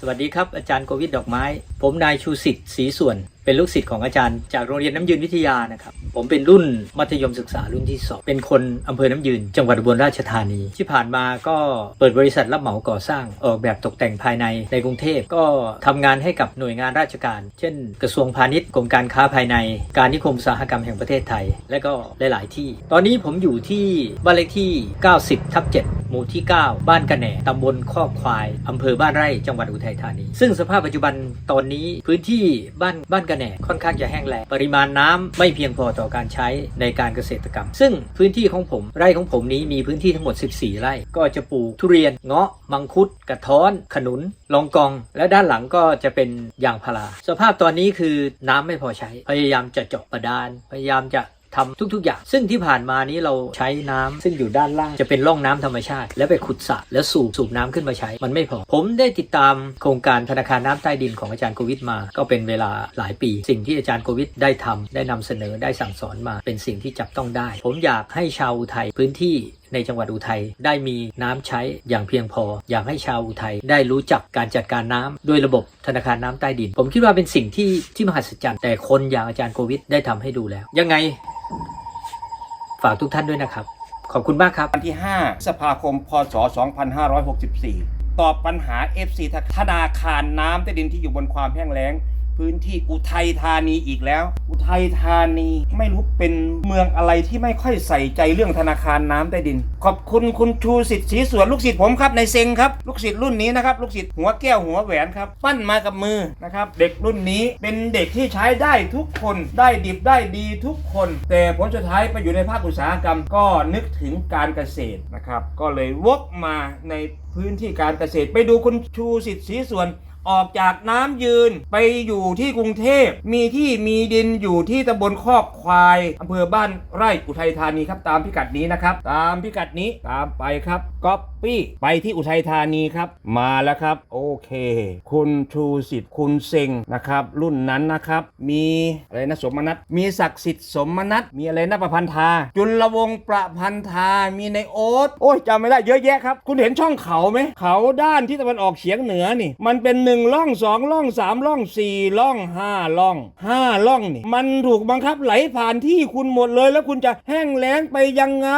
สวัสดีครับอาจารย์โกวิทดอกไม้ ผมนายชูสิทธิ์ศรีส่วน เป็นลูกศิษย์ของอาจารย์ จากโรงเรียนน้ำยืนวิทยานะครับ ผมเป็นรุ่นมัธยมศึกษารุ่นที่สองเป็นคนอำเภอน้ำยืน จังหวัดอุบลราชธานี ที่ผ่านมาก็เปิดบริษัทรับเหมาก่อสร้างออกแบบตกแต่งภายในในกรุงเทพก็ทำงานให้กับหน่วยงานราชการ เช่น กระทรวงพาณิชย์กรมการค้าภายใน การนิคมอุตสาหกรรมแห่งประเทศไทย และก็หลาย ๆ ที่ ตอนนี้ผมอยู่ที่บ้านเลขที่ 90ทับ7หมู่ที่ 9 บ้านกระแหน่ตำบลคอกควายอำเภอบ้านไร่จังหวัดอุทัยธานี ซึ่งสภาพปัจจุบันตอนนี้พื้นที่บ้านบ้านกระแหน่ค่อนข้างจะแห้งแล้งปริมาณน้ำไม่เพียงพอต่อการใช้ในการเกษตรกรรม ซึ่งพื้นที่ของผมไร่ของผมนี้มีพื้นที่ทั้งหมด 14 ไร่ ก็จะปลูกทุเรียนเงาะ มังคุด กระท้อน ขนุน ลองกอง และด้านหลังก็จะเป็นยางพารา สภาพตอนนี้คือน้ำไม่พอใช้ พยายามจะเจาะบาดาน พยายามจะ ทำทุกๆ อย่าง ซึ่งที่ผ่านมานี้เราใช้น้ำซึ่งอยู่ด้านล่างจะเป็นร่องน้ำธรรมชาติ แล้วไปขุดสระแล้วสูบสูบน้ำขึ้นมาใช้ มันไม่พอ ผมได้ติดตามโครงการธนาคารน้ำใต้ดินของอาจารย์โควิดมา ก็เป็นเวลาหลายปี สิ่งที่อาจารย์โควิดได้ทำได้นำเสนอได้สั่งสอนมา เป็นสิ่งที่จับต้องได้ ผมอยากให้ชาวไทยพื้นที่ ในจังหวัดอุทัยได้มีน้ำใช้อย่างเพียงพอ อยากให้ชาวอุทัยได้รู้จักการจัดการน้ำด้วยระบบธนาคารน้ำใต้ดิน ผมคิดว่าเป็นสิ่งที่ที่มหัศจรรย์แต่คนอย่างอาจารย์โควิดได้ทำให้ดูแล้ว ยังไง ฝากทุกท่านด้วยนะครับ ขอบคุณมากครับวันที่ 5 สภาคม พศ 2564 ตอบปัญหา FC ธนาคารน้ำใต้ดินที่อยู่บนความแห้งแล้ง พื้นที่อุทัยธานีอีกแล้ว อุทัยธานีไม่รู้เป็นเมืองอะไรที่ไม่ค่อยใส่ใจเรื่องธนาคารน้ำใต้ดิน ขอบคุณคุณชูสิทธิ์ศรีสวนลูกศิษย์ผมครับในเซงครับลูกศิษย์รุ่นนี้นะครับลูกศิษย์หัวแก้วหัวแหวนครับปั้นมากับมือนะครับเด็กรุ่นนี้เป็นเด็กที่ใช้ได้ทุกคนได้ดิบได้ดีทุกคน แต่ผลสุดท้ายไปอยู่ในภาคอุตสาหกรรมก็นึกถึงการเกษตรนะครับก็เลยวกมาในพื้นที่การเกษตรไปดูคุณชูสิทธิ์ศรีส่วน ออกจากน้ำยืนไปอยู่ที่กรุงเทพ มีที่มีดินอยู่ที่ตำบลคอกควายอำเภอบ้านไร่อุทัยธานีครับตามพิกัดนี้นะครับ ตามพิกัดนี้ตามไปครับก๊อปปี้ไปที่อุทัยธานีครับ มาแล้วครับ โอเค คุณชูสิทธิ์คุณเซงนะครับ รุ่นนั้นนะครับ มีอะไรนะสมนัตมีศักดิ์สิทธิ์สมนัตมีอะไรนะประพันธา จุลวงศ์ประพันธามีในโอ๊ตโอ้ยจำไม่ได้เยอะแยะครับ คุณเห็นช่องเขาไหมเขาด้านที่ตะวันออกเฉียงเหนือนี่ มันเป็นหนึ่งล่องสองล่องสามล่องสี่ล่องห้าล่องห้าล่องนี่มันถูกบังคับไหลผ่านที่คุณหมดเลย แล้วคุณจะแห้งแล้งไปยังไง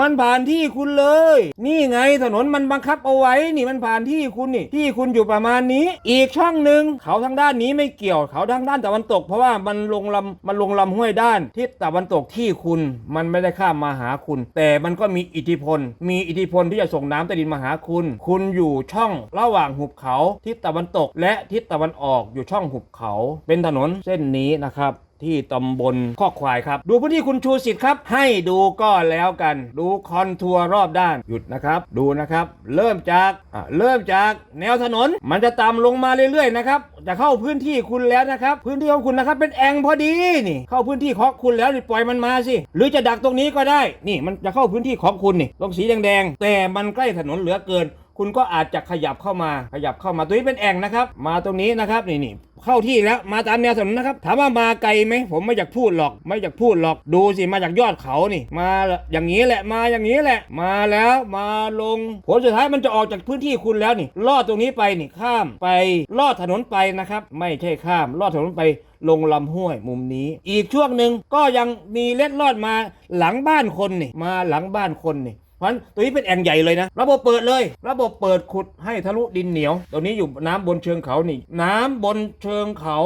มันผ่านที่คุณเลย นี่ไงถนนมันบังคับเอาไว้นี่มันผ่านที่คุณนี่ ที่คุณอยู่ประมาณนี้ อีกช่องหนึ่งเขาทางด้านนี้ไม่เกี่ยวเขาทางด้านตะวันตก เพราะว่ามันลงลำมันลงลำห้วยด้านทิศตะวันตกที่คุณมันไม่ได้ข้ามมาหาคุณ แต่มันก็มีอิทธิพล มีอิทธิพลที่จะส่งน้ำใต้ดินมาหาคุณ คุณอยู่ช่องระหว่างหุบเขาทิศตะวันตก และทิศตะวันออกอยู่ช่องหุบเขา เป็นถนนเส้นนี้นะครับที่ตำบลข้อควายครับ ดูพื้นที่คุณชูสิทธิ์ครับ ให้ดูก็แล้วกัน ดูคอนทัวร์รอบด้านหยุดนะครับ ดูนะครับ เริ่มจากเริ่มจากแนวถนน มันจะต่ำลงมาเรื่อยๆนะครับจะเข้าพื้นที่คุณแล้วนะครับ พื้นที่ของคุณนะครับเป็นแองพอดีนี่ เข้าพื้นที่ของคุณแล้วนี่ปล่อยมันมาสิหรือจะดักตรงนี้ก็ได้ นี่มันจะเข้าพื้นที่ของคุณนี่ตรงสีแดงๆแต่มันใกล้ถนนเหลือเกิน คุณก็อาจจะขยับเข้ามาขยับเข้ามาตัวนี้เป็นแอ่งนะครับ มาตรงนี้นะครับนี่นี่เข้าที่แล้วมาตามแนวถนนนะครับถามว่ามาไกลไหมผมไม่อยากพูดหรอก ไม่อยากพูดหรอกดูสิมาจากยอดเขานี่ มาอย่างนี้แหละมาอย่างนี้แหละ มาแล้วมาลงผลสุดท้ายมันจะออกจากพื้นที่คุณแล้วนี่ลอดตรงนี้ไปนี่ข้ามไปลอดถนนไปนะครับ ไม่ใช่ข้ามลอดถนนไปลงลำห้วยมุมนี้ อีกช่วงหนึ่งก็ยังมีเล็ดลอดมาหลังบ้านคนนี่มาหลังบ้านคนนี่ เพราะฉะนั้นตัวนี้เป็นแอ่งใหญ่เลยนะ ระบบเปิดเลย ระบบเปิดขุดให้ทะลุดินเหนียว ตัวนี้อยู่น้ำบนเชิงเขานี่ น้ำบนเชิงเขา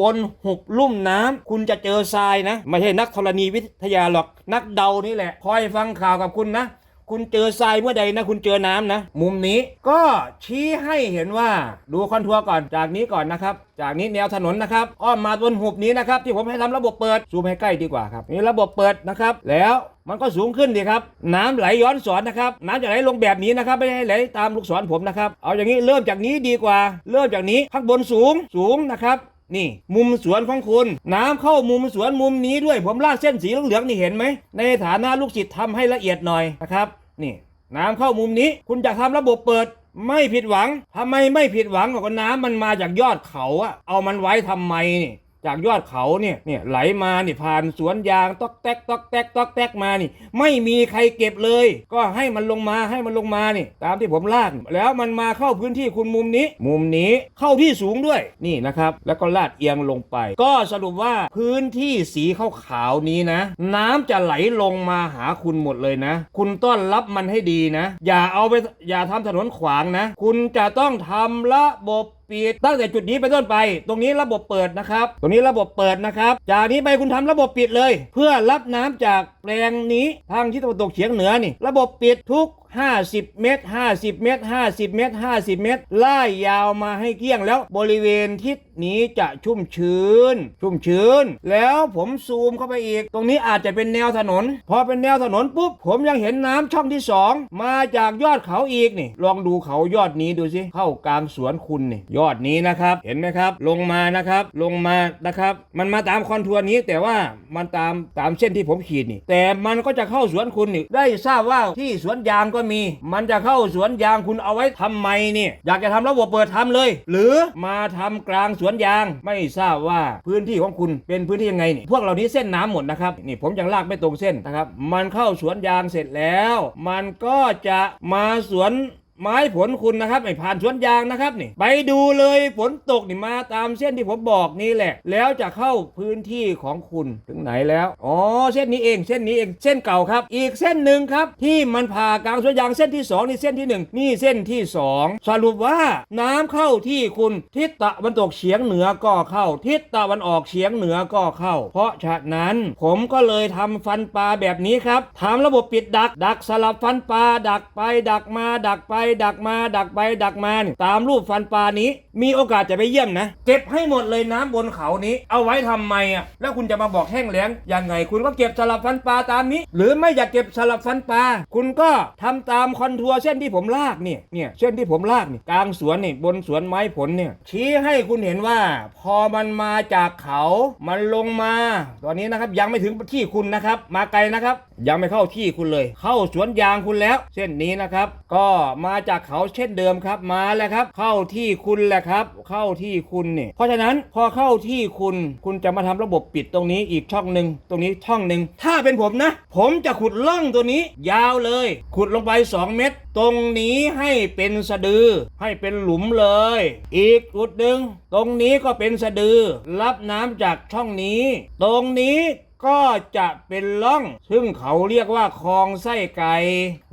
บนหุบลุ่มน้ำคุณจะเจอทรายนะ ไม่ใช่นักธรณีวิทยาหรอกนักเดานี่แหละคอยฟังข่าวกับคุณนะ คุณเจอทรายเมื่อใดนะคุณเจอน้ำนะ มุมนี้ก็ชี้ให้เห็นว่าดูคอนทัวร์ก่อนจากนี้ก่อนนะครับ จากนี้แนวถนนนะครับอ้อมมาบนหุบนี้นะครับ ที่ผมให้ทำระบบเปิดซูมให้ใกล้ดีกว่าครับนี่ระบบเปิดนะครับ แล้วมันก็สูงขึ้นดีครับ น้ำไหลย้อนสอนนะครับน้ำจะไหลลงแบบนี้นะครับไม่ให้ไหลตามลูกศรผมนะครับ เอาอย่างนี้เริ่มจากนี้ดีกว่า เริ่มจากนี้ข้างบนสูงสูงนะครับ นี่ มุมสวนของคุณ น้ำเข้ามุมสวนมุมนี้ด้วย ผมลากเส้นสีเหลืองๆนี่เห็นไหม ในฐานะลูกศิษย์ทำให้ละเอียดหน่อยนะครับ นี่ น้ำเข้ามุมนี้ คุณจะทำระบบเปิดไม่ผิดหวังทำไมไม่ผิดหวังกับน้ำมันมาจากยอดเขาอะเอามันไว้ทำไมนี่ จากยอดเขาเนี่ยเนี่ยไหลมานี่ผ่านสวนยางตอกแตกตอกแตกตอกแตกมานี่ ไม่มีใครเก็บเลย ก็ให้มันลงมาให้มันลงมานี่ ตามที่ผมลากแล้วมันมาเข้าพื้นที่คุณมุมนี้ มุมนี้เข้าที่สูงด้วยนี่นะครับ แล้วก็ลาดเอียงลงไป ก็สรุปว่าพื้นที่สีขาวๆนี้นะ น้ำจะไหลลงมาหาคุณหมดเลยนะ คุณต้อนรับมันให้ดีนะ อย่าเอาไปอย่าทำถนนขวางนะ คุณจะต้องทำระบบ ปิดตั้งแต่จุดนี้ไปต้นไป ตรงนี้ระบบเปิดนะครับ ตรงนี้ระบบเปิดนะครับ จากนี้ไปคุณทำระบบปิดเลย เพื่อรับน้ำจากแปลงนี้ทางทิศตะวันตกเฉียงเหนือนี่ ระบบปิดทุก 50 เมตร 50 เมตร 50 เมตร 50 เมตรไล่ยาวมาให้เกลี้ยงแล้วบริเวณทิศนี้จะชุ่มชื้น ชุ่มชื้น แล้วผมซูมเข้าไปอีก ตรงนี้อาจจะเป็นแนวถนน พอเป็นแนวถนนปุ๊บ ผมยังเห็นน้ำช่องที่สองมาจากยอดเขาอีกนี่ ลองดูเขายอดนี้ดูสิ เข้ากลางสวนคุณนี่ ยอดนี้นะครับ เห็นไหมครับ ลงมานะครับ ลงมานะครับ มันมาตามคอนทัวร์นี้แต่ว่ามันตามตามเส้นที่ผมขีดนี่ แต่มันก็จะเข้าสวนคุณนี่ ได้ทราบว่าที่สวนยางก็มี มันจะเข้าสวนยางคุณเอาไว้ทำไมเนี่ย อยากจะทำระบบเปิดทำเลย หรือมาทำกลางสวนยางไม่ทราบว่าพื้นที่ของคุณเป็นพื้นที่ยังไงนี่พวกเหล่านี้เส้นน้ำหมดนะครับนี่ผมยังลากไม่ตรงเส้นนะครับ มันเข้าสวนยางเสร็จแล้ว มันก็จะมาสวน ไม้ผลคุณนะครับไม่ผ่านสวนยางนะครับนี่ไปดูเลยฝนตกนี่มาตามเส้นที่ผมบอกนี่แหละ แล้วจะเข้าพื้นที่ของคุณถึงไหนแล้วอ๋อเส้นนี้เองเส้นนี้เองเส้นเก่าครับ อีกเส้นหนึ่งครับที่มันผ่ากลางสวนยางเส้นที่สองนี่เส้นที่หนึ่งนี่เส้นที่สองสรุปว่าน้ำเข้าที่คุณทิศตะวันตกเฉียงเหนือก็เข้า ทิศตะวันออกเฉียงเหนือก็เข้า เพราะฉะนั้นผมก็เลยทำฟันปลาแบบนี้ครับทำระบบปิดดัก ดักสลับฟันปลาดักไปดักมาดักไปดักมาดักไปดักมาตามรูปฟันปลานี้ มีโอกาสจะไปเยี่ยมนะ เก็บให้หมดเลยน้ำบนเขานี้ เอาไว้ทำไมอะแล้วคุณจะมาบอกแห้งแล้งยังไง คุณก็เก็บสลับฟันปลาตามนี้ หรือไม่อยากเก็บสลับฟันปลาคุณก็ทำตามคอนทัวร์เส้นที่ผมลากเนี่ยเนี่ยเส้นที่ผมลากนี่กลางสวนนี่บนสวนไม้ผลเนี่ยชี้ให้คุณเห็นว่า พอมันมาจากเขามันลงมา ตอนนี้นะครับยังไม่ถึงที่คุณนะครับ มาไกลนะครับ ยังไม่เข้าที่คุณเลย เข้าสวนยางคุณแล้ว เส้นนี้นะครับ ก็มาจากเขาเช่นเดิมครับ มาแล้วครับ เข้าที่คุณแหละครับ เข้าที่คุณเนี่ยเพราะฉะนั้นพอเข้าที่คุณคุณจะมาทำระบบปิดตรงนี้อีกช่องหนึ่งตรงนี้ช่องหนึ่งถ้าเป็นผมนะ ผมจะขุดล่องตัวนี้ ยาวเลย ขุดลงไป 2 เมตรตรงนี้ให้เป็นสะดือ ให้เป็นหลุมเลย อีกจุดหนึ่งตรงนี้ก็เป็นสะดือ รับน้ำจากช่องนี้ ตรงนี้ ก็จะเป็นล่อง ซึ่งเขาเรียกว่าคลองไส้ไก่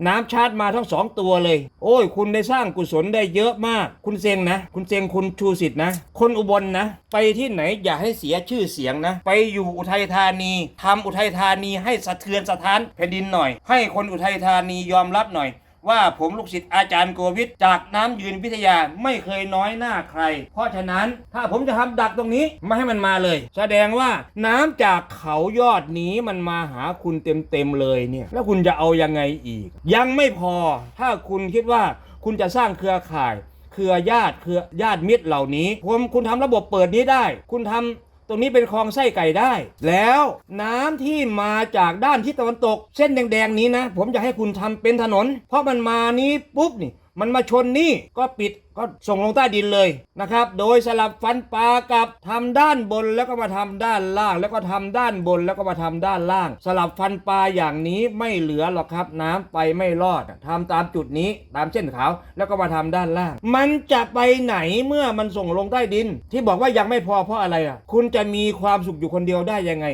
น้ำชาร์จมาทั้งสองตัวเลย โอ้ย คุณได้สร้างกุศลได้เยอะมาก คุณเซงนะ คุณเซงคุณชูสิทธิ์นะ คนอุบลนะไปที่ไหนอย่าให้เสียชื่อเสียงนะ ไปอยู่อุทัยธานีทำอุทัยธานีให้สะเทือนสะท้านแผ่นดินหน่อย ให้คนอุทัยธานียอมรับหน่อย ว่าผมลูกศิษย์อาจารย์โกวิทจากน้ำยืนวิทยาไม่เคยน้อยหน้าใคร เพราะฉะนั้นถ้าผมจะทำดักตรงนี้ไม่ให้มันมาเลย แสดงว่าน้ำจากเขายอดนี้มันมาหาคุณเต็มๆเลยเนี่ยแล้วคุณจะเอายังไงอีก ยังไม่พอถ้าคุณคิดว่าคุณจะสร้างเครือข่าย เครือญาติเครือญาติมิตรเหล่านี้ผมคุณทำระบบเปิดนี้ได้ คุณทำ ตรงนี้เป็นคลองไส้ไก่ได้ แล้วน้ำที่มาจากด้านทิศตะวันตก เส้นแดงๆนี้นะ ผมจะให้คุณทำเป็นถนน เพราะมันมานี้ปุ๊บนี่ มันมาชนนี่ก็ปิดก็ส่งลงใต้ดินเลยนะครับ โดยสลับฟันปลากับทำด้านบนแล้วก็มาทำด้านล่าง แล้วก็ทำด้านบนแล้วก็มาทำด้านล่าง สลับฟันปลาอย่างนี้ไม่เหลือหรอกครับ น้ำไปไม่รอดทำตามจุดนี้ตามเส้นขาวแล้วก็มาทำด้านล่าง มันจะไปไหนเมื่อมันส่งลงใต้ดิน ที่บอกว่ายังไม่พอเพราะอะไรอะ คุณจะมีความสุขอยู่คนเดียวได้ยังไง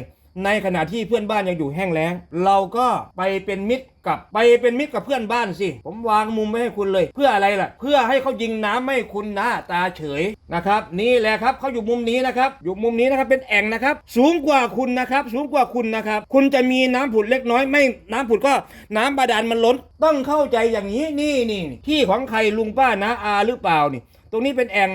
ในขณะที่เพื่อนบ้านยังอยู่แห้งแล้ง เราก็ไปเป็นมิตรกับไปเป็นมิตรกับเพื่อนบ้านสิ ผมวางมุมไว้ให้คุณเลย เพื่ออะไรล่ะ เพื่อให้เขายิงน้ำไม่คุณหน้าตาเฉยนะครับ นี่แหละครับเขาอยู่มุมนี้นะครับ อยู่มุมนี้นะครับเป็นแอ่งนะครับ สูงกว่าคุณนะครับ สูงกว่าคุณนะครับ คุณจะมีน้ำผุดเล็กน้อยไม่น้ำผุดก็น้ำบาดาลมันล้น ต้องเข้าใจอย่างนี้นี่นี่ที่ของใครลุงป้านะอาหรือเปล่านี่ ตรงนี้เป็นแอ่ง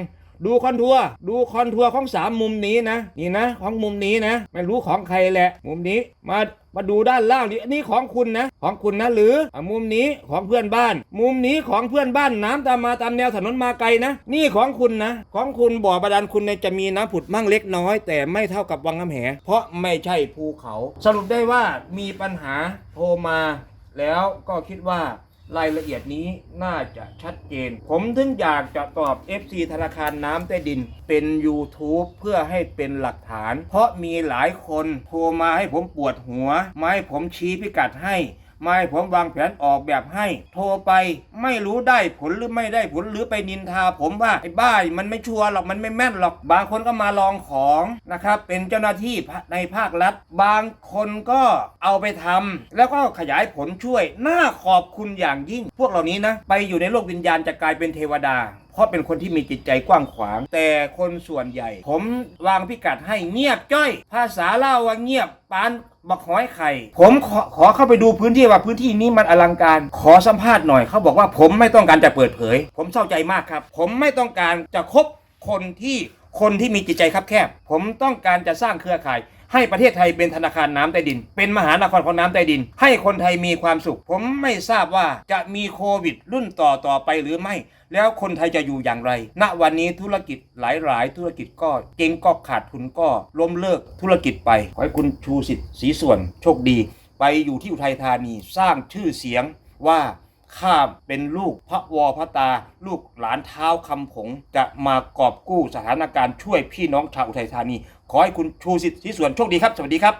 ดูคอนทัวร์ดูคอนทัวร์ของสามมุมนี้นะ นี่นะ ของมุมนี้นะ ไม่รู้ของใครแหละ มุมนี้มามาดูด้านล่างดิอันนี้ของคุณนะ ของคุณนะหรืออมุมนี้ของเพื่อนบ้าน มุมนี้ของเพื่อนบ้านน้ำตามมาตามแนวถนนมาไกลนะ นี่ของคุณนะ ของคุณบ่อบาดาลคุณเนี่ยจะมีน้ำผุดมั่งเล็กน้อย แต่ไม่เท่ากับวังน้ำแห เพราะไม่ใช่ภูเขา สรุปได้ว่ามีปัญหาโทรมา แล้วก็คิดว่า รายละเอียดนี้น่าจะชัดเจน ผมถึงอยากจะตอบ FC ธนาคารน้ำใต้ดิน เป็น YouTube เพื่อให้เป็นหลักฐาน เพราะมีหลายคนโทรมาให้ผมปวดหัว ไม่ให้ผมชี้พิกัดให้ ไม่ผมวางแผนออกแบบให้ โทรไปไม่รู้ได้ผลหรือไม่ได้ผลหรือไปนินทา ผมว่าไอ้บ้ามันไม่ชัวร์หรอกมันไม่แม่นหรอก บางคนก็มาลองของนะครับเป็นเจ้าหน้าที่ในภาครัฐ บางคนก็เอาไปทำแล้วก็ขยายผลช่วย น่าขอบคุณอย่างยิ่ง พวกเหล่านี้นะ ไปอยู่ในโลกวิญญาณจะกลายเป็นเทวดาเพราะเป็นคนที่มีจิตใจกว้างขวาง แต่คนส่วนใหญ่ ผมวางพิกัดให้เงียบจ้อย ภาษาเล่าว่าเงียบปานบักหอยไข่ ผมขอขอเข้าไปดูพื้นที่ว่าพื้นที่นี้มันอลังการ ขอสัมภาษณ์หน่อยเขาบอกว่าผมไม่ต้องการจะเปิดเผย ผมเศร้าใจมากครับ ผมไม่ต้องการจะคบคนที่คนที่มีจิตใจคับแคบ ผมต้องการจะสร้างเครือข่าย ให้ประเทศไทยเป็นธนาคารน้ำใต้ดิน เป็นมหานครของน้ำใต้ดิน ให้คนไทยมีความสุข ผมไม่ทราบว่าจะมีโควิด รุ่นต่อต่อไปหรือไม่ แล้วคนไทยจะอยู่อย่างไร ณวันนี้ธุรกิจหลาย ๆ ธุรกิจก็เจ๊งก็ขาดทุนก็ล้มเลิกธุรกิจไปขอให้คุณชูสิทธิ์สีส่วนโชคดี ไปอยู่ที่อุทัยธานีสร้างชื่อเสียงว่าข้าเป็นลูกพระวอพระตา ลูกหลานเท้าคำผง จะมากอบกู้สถานการณ์ช่วยพี่น้องชาวอุทัยธานี ขอให้คุณชูสิทธิ์สีส่วนโชคดีครับ สวัสดีครับ